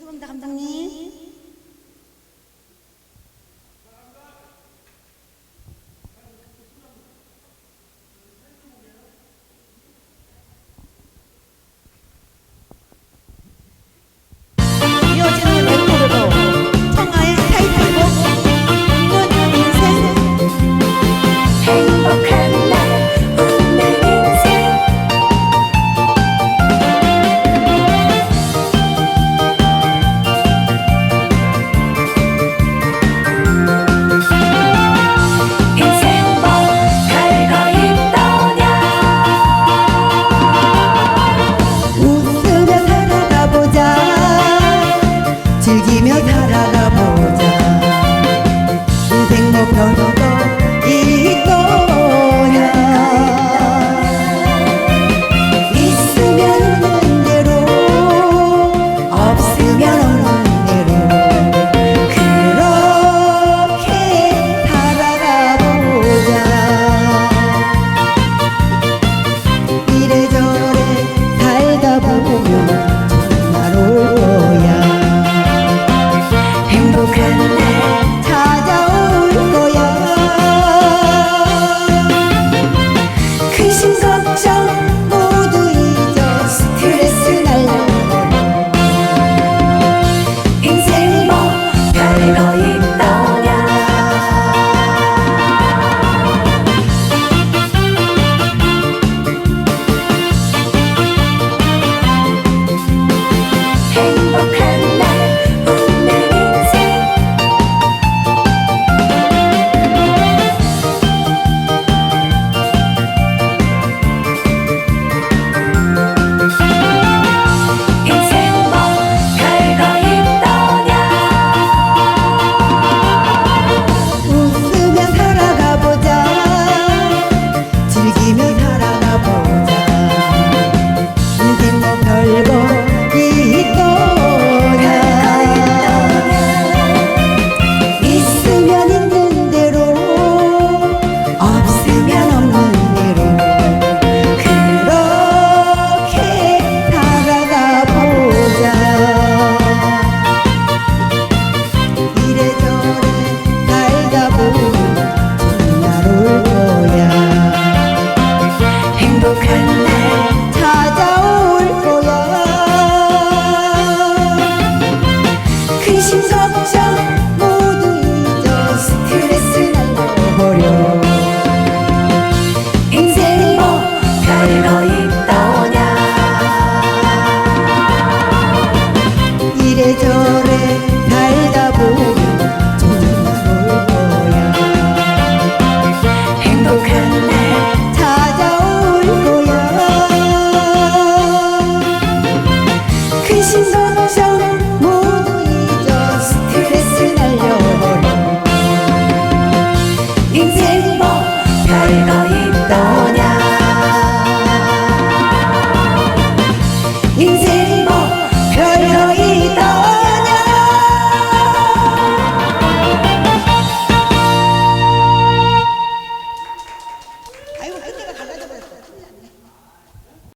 ร่วมทำตรงนี้ 즐기며 살아 근심 걱정 모두 잊어 스트레스 날려버려. 인생이 뭐 별거 있더냐. 이래저래 달다 보면 좋은 거야. 행복한 날 찾아올 거야. 그 근심 걱정 れが言った